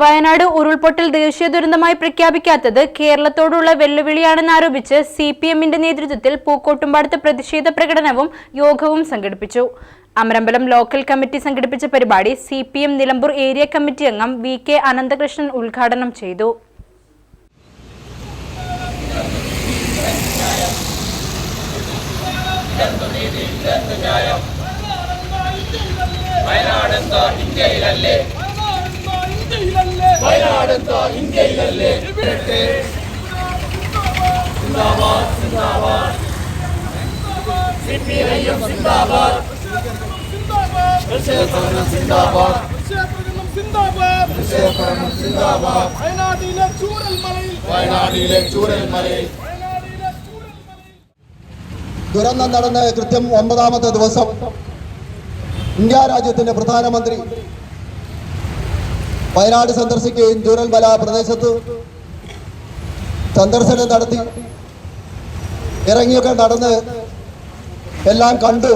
വയനാട് ഉരുൾപൊട്ടൽ ദേശീയ ദുരന്തമായി പ്രഖ്യാപിക്കാത്തത് കേരളത്തോടുള്ള വെല്ലുവിളിയാണെന്നാരോപിച്ച് സി പി എമ്മിന്റെ നേതൃത്വത്തിൽ പൂക്കോട്ടുംപാടത്ത് പ്രതിഷേധ പ്രകടനവും യോഗവും സംഘടിപ്പിച്ചു. അമരമ്പലം ലോക്കൽ കമ്മിറ്റി സംഘടിപ്പിച്ച പരിപാടി C P M Nilambur area committee അംഗം വി കെ അനന്തകൃഷ്ണൻ ഉദ്ഘാടനം ചെയ്തു. വയനാടെന്താ ഇന്ത്യയിലല്ലേ? ഇവിടത്തെ സിന്ദാബാദ് സിന്ദാബാദ്. സിപിഐഎം സിന്ദാബാദ്. രക്ഷാപ്രകടനം സിന്ദാബാദ്. രക്ഷാപ്രകടനം സിന്ദാബാദ്. വയനാട്ടിലെ ചൂരൽമലയിൽ. വയനാടിലെ ചൂരൽമലയിൽ. ദുരന്തം നടന്ന കൃത്യം ഒമ്പതാമത്തെ ദിവസം ഇന്ത്യ രാജ്യത്തിന്റെ പ്രധാനമന്ത്രി വയനാട് സന്ദർശിക്കുകയും ചൂരൽമല പ്രദേശത്ത് സന്ദർശനം നടത്തി. ഇറങ്ങിയൊക്കെ നടന്ന് എല്ലാം കണ്ടു.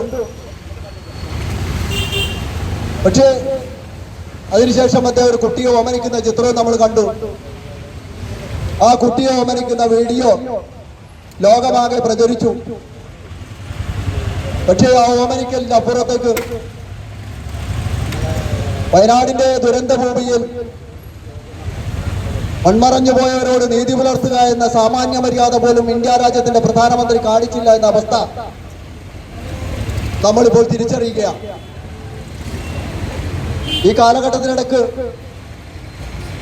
പക്ഷേ അതിനുശേഷം അദ്ദേഹം ഒരു കുട്ടിയെ ഓമനിക്കുന്ന ചിത്രവും നമ്മൾ കണ്ടു. ആ കുട്ടിയെ ഓമനിക്കുന്ന വീഡിയോ ലോകമാകെ പ്രചരിച്ചു. പക്ഷേ ആ ഓമനിക്കലിന്റെ അപ്പുറത്തേക്ക് വയനാടിന്റെ ദുരന്ത ഭൂമിയിൽ മൺമറഞ്ഞു പോയവരോട് നീതി പുലർത്തുക എന്ന സാമാന്യ മര്യാദ പോലും ഇന്ത്യ രാജ്യത്തിന്റെ പ്രധാനമന്ത്രി കാണിച്ചില്ല എന്ന അവസ്ഥ നമ്മളിപ്പോൾ തിരിച്ചറിയുകയാണ്. ഈ കാലഘട്ടത്തിനിടക്ക്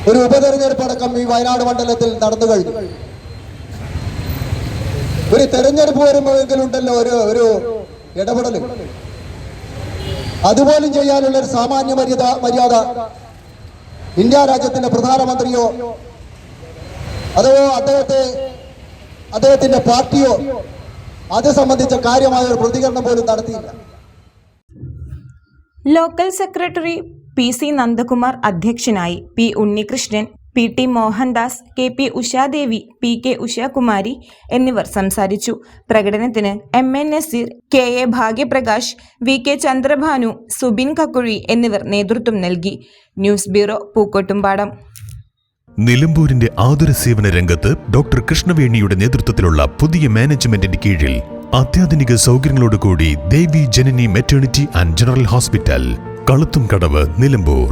ഒരു ഉപതെരഞ്ഞെടുപ്പ് അടക്കം ഈ വയനാട് മണ്ഡലത്തിൽ നടന്നു കഴിഞ്ഞു. ഒരു തെരഞ്ഞെടുപ്പ് വരുമ്പോഴെങ്കിലും ഉണ്ടല്ലോ ഒരു ഒരു ഇടപെടൽ അതുപോലും ചെയ്യാനുള്ള ഒരു സാമാന്യ മര്യാദ മര്യാദ ഇന്ത്യ രാജ്യത്തിന്റെ പ്രധാനമന്ത്രിയോ അതോ അദ്ദേഹത്തെ അദ്ദേഹത്തിന്റെ പാർട്ടിയോ അത് സംബന്ധിച്ച കാര്യമായ ഒരു പ്രതികരണം പോലും നടത്തിയില്ല. Local secretary P C Nandakumar അധ്യക്ഷനായി P Unnikrishnan P T Mohandas K P Ushadevi P K Ushakumari എന്നിവർ സംസാരിച്ചു. പ്രകടനത്തിന് M N Naseer K A Bhagyaprakash V K Chandrabhanu Subin Kakkuzhi എന്നിവർ നേതൃത്വം നൽകി. News bureau Pookkottumpadam. നിലമ്പൂരിന്റെ ആതുര സേവന രംഗത്ത് ഡോക്ടർ കൃഷ്ണവേണിയുടെ നേതൃത്വത്തിലുള്ള പുതിയ മാനേജ്മെന്റിന്റെ കീഴിൽ അത്യാധുനിക സൗകര്യങ്ങളോടുകൂടി Devi Janani maternity and general hospital Kaluthum Kadavu Nilambur.